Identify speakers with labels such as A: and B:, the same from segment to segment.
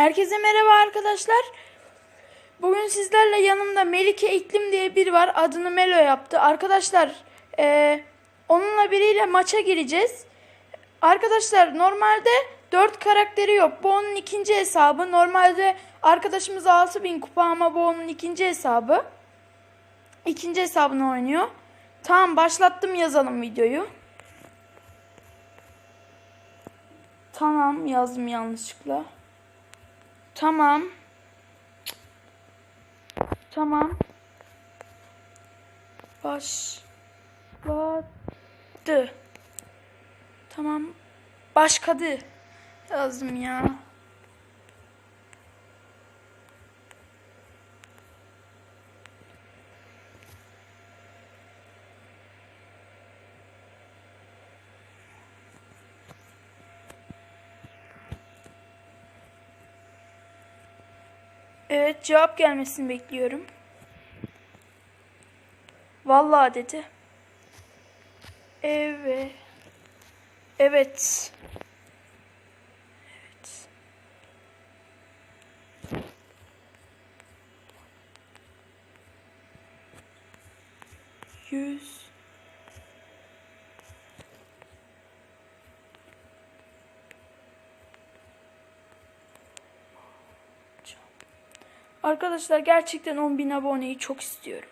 A: Herkese merhaba arkadaşlar. Bugün sizlerle yanımda Melike İklim diye biri var. Adını Melo yaptı. Arkadaşlar eee, onunla biriyle maça gireceğiz. Arkadaşlar normalde 4 karakteri yok. Bu onun ikinci hesabı. Normalde arkadaşımız 6000 kupa ama bu onun ikinci hesabı. İkinci hesabını oynuyor. Tamam başlattım yazalım videoyu. Tamam yazdım yanlışlıkla. Tamam. Tamam. Başladı. Tamam. Başkadı. Yazdım ya. Evet cevap gelmesini bekliyorum. Vallahi dedi. Evet. Evet. Evet. Yüz. Arkadaşlar gerçekten 10.000 aboneyi çok istiyorum.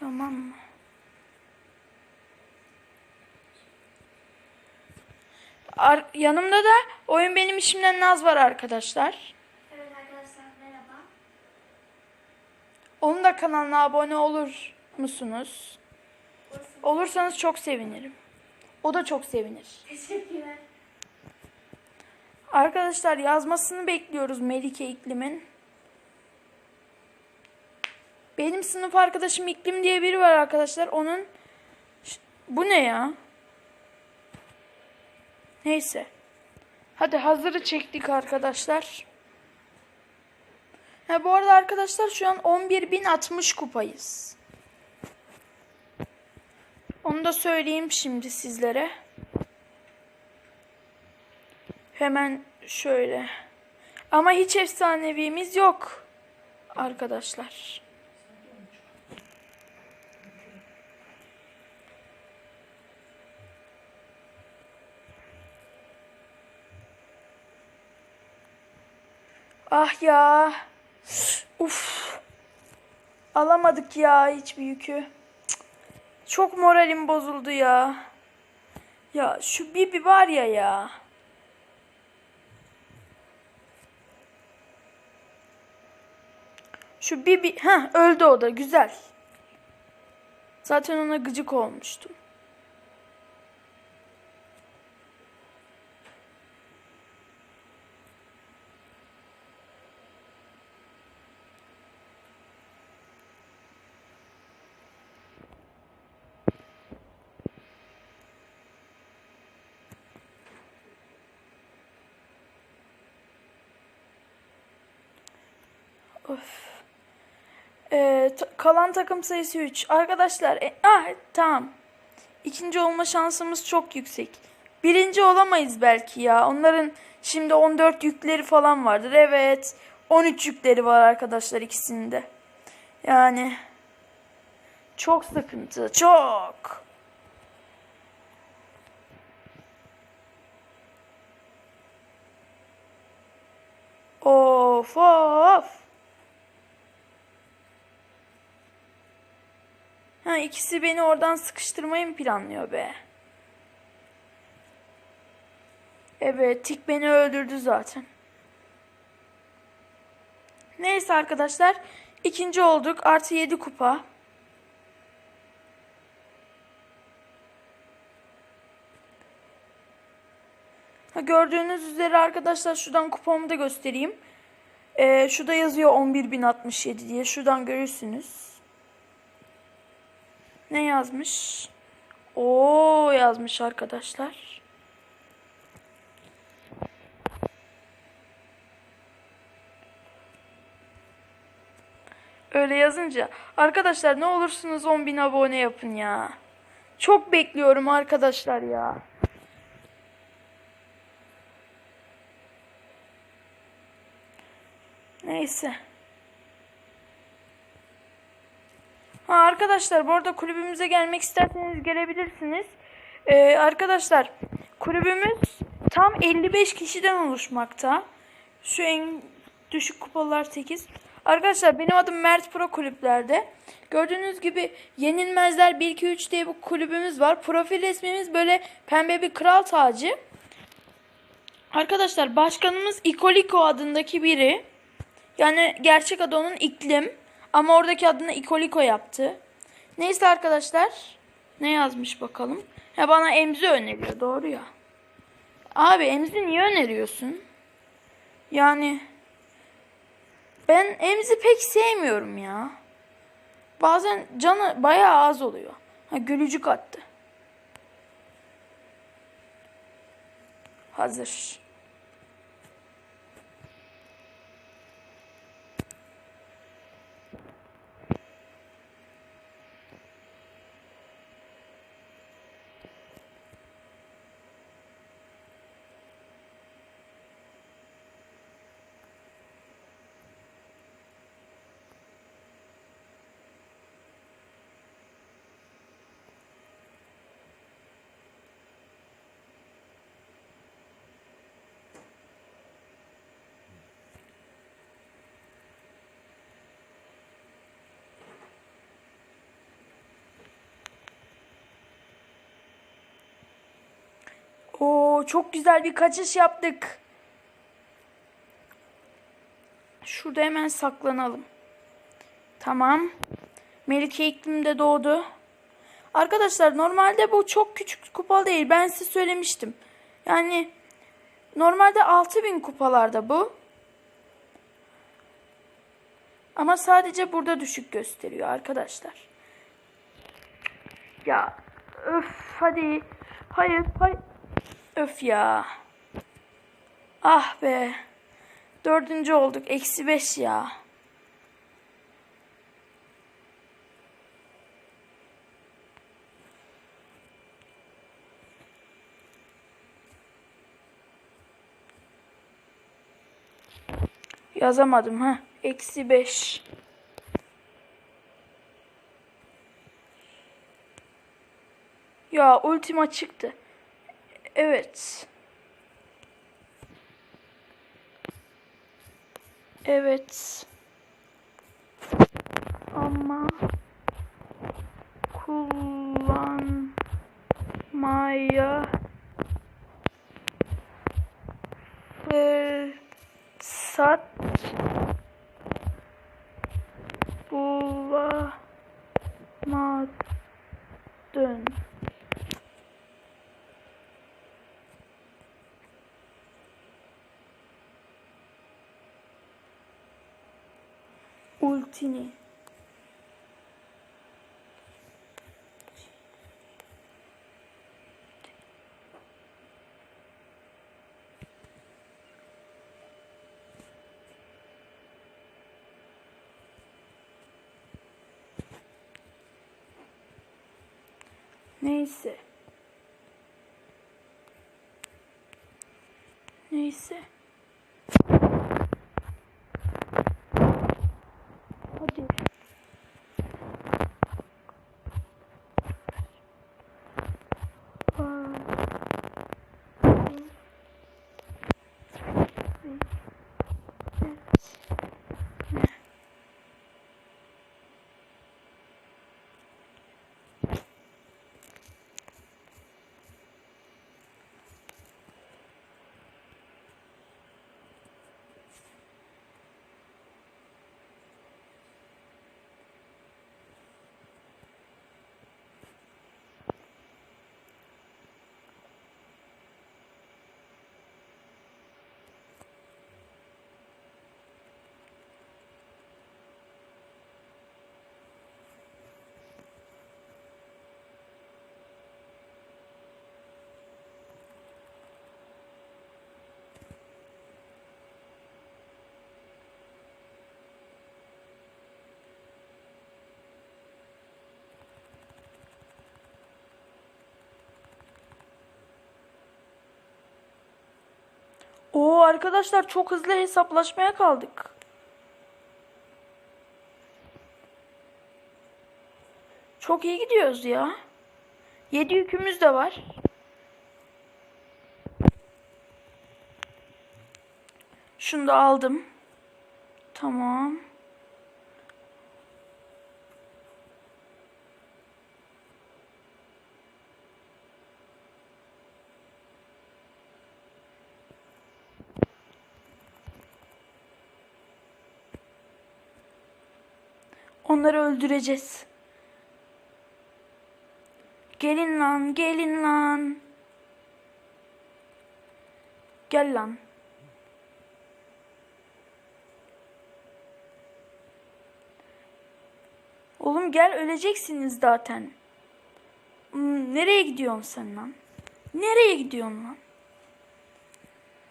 A: Tamam mı? Ar- yanımda da oyun benim işimden Naz var arkadaşlar.
B: Evet arkadaşlar merhaba.
A: Onun da kanalına abone olur musunuz? Olursanız çok sevinirim. O da çok sevinir.
B: Teşekkürler.
A: Arkadaşlar yazmasını bekliyoruz Melike İklim'in. Benim sınıf arkadaşım İklim diye biri var arkadaşlar. Onun bu ne ya? Neyse. Hadi hazırı çektik arkadaşlar. Ha, bu arada arkadaşlar şu an 11.060 kupayız. Onu da söyleyeyim şimdi sizlere. Hemen şöyle. Ama hiç efsanevimiz yok arkadaşlar. Ah ya. Uf. Alamadık ya hiçbir yükü. Çok moralim bozuldu ya. Ya şu Bibi var ya ya. Şu Bibi, ha öldü o da güzel. Zaten ona gıcık olmuştum. Ee, ta- kalan takım sayısı 3. Arkadaşlar, e, ah tamam. İkinci olma şansımız çok yüksek. Birinci olamayız belki ya. Onların şimdi 14 yükleri falan vardır. Evet. 13 yükleri var arkadaşlar ikisinde. Yani çok sıkıntı. Çok. Of of. Ha ikisi beni oradan sıkıştırmayı mı planlıyor be? Evet, tik beni öldürdü zaten. Neyse arkadaşlar, ikinci olduk. Artı 7 kupa. Ha, gördüğünüz üzere arkadaşlar şuradan kupamı da göstereyim. Ee, şurada yazıyor 11.067 diye. Şuradan görürsünüz. Ne yazmış? Oo yazmış arkadaşlar. Öyle yazınca. Arkadaşlar ne olursunuz 10.000 abone yapın ya. Çok bekliyorum arkadaşlar ya. Neyse. Ha arkadaşlar bu arada kulübümüze gelmek isterseniz gelebilirsiniz. Ee, arkadaşlar kulübümüz tam 55 kişiden oluşmakta. Şu en düşük kupalar 8. Arkadaşlar benim adım Mert Pro kulüplerde. Gördüğünüz gibi Yenilmezler 1-2-3 diye bu kulübümüz var. Profil resmimiz böyle pembe bir kral tacı. Arkadaşlar başkanımız Ikoliko adındaki biri. Yani gerçek adı onun iklim. Ama oradaki adını Ikoliko yaptı. Neyse arkadaşlar. Ne yazmış bakalım. Ha bana Emzi öneriyor. Doğru ya. Abi Emzi niye öneriyorsun? Yani ben Emzi pek sevmiyorum ya. Bazen canı bayağı az oluyor. Ha gülücük attı. Hazır. Oo çok güzel bir kaçış yaptık. Şurada hemen saklanalım. Tamam. Melike iklimde doğdu. Arkadaşlar normalde bu çok küçük kupa değil. Ben size söylemiştim. Yani normalde 6000 kupalarda bu. Ama sadece burada düşük gösteriyor arkadaşlar. Ya öf hadi. Hayır hayır. Öf ya. Ah be. Dördüncü olduk. Eksi beş ya. Yazamadım ha. Eksi beş. Ya ultima çıktı. Evet. Evet. Ama kullanmaya fırsat Ultini. Neyse. Neyse. Oo arkadaşlar çok hızlı hesaplaşmaya kaldık. Çok iyi gidiyoruz ya. 7 yükümüz de var. Şunu da aldım. Tamam. Onları öldüreceğiz. Gelin lan, gelin lan. Gel lan. Oğlum gel öleceksiniz zaten. Hmm, nereye gidiyorsun sen lan? Nereye gidiyorsun lan?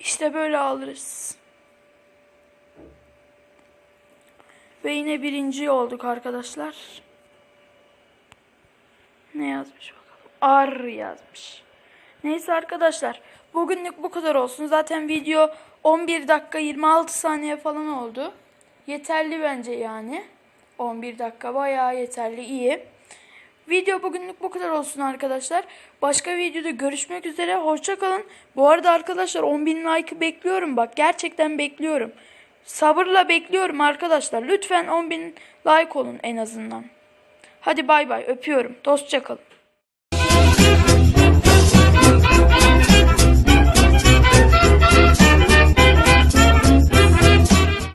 A: İşte böyle alırız. Ve yine birinci olduk arkadaşlar. Ne yazmış bakalım? Ar yazmış. Neyse arkadaşlar. Bugünlük bu kadar olsun. Zaten video 11 dakika 26 saniye falan oldu. Yeterli bence yani. 11 dakika bayağı yeterli iyi. Video bugünlük bu kadar olsun arkadaşlar. Başka videoda görüşmek üzere. Hoşça kalın. Bu arada arkadaşlar 10.000 like'ı bekliyorum. Bak gerçekten bekliyorum. Sabırla bekliyorum arkadaşlar. Lütfen 10.000 like olun en azından. Hadi bay bay öpüyorum. Dostça kalın.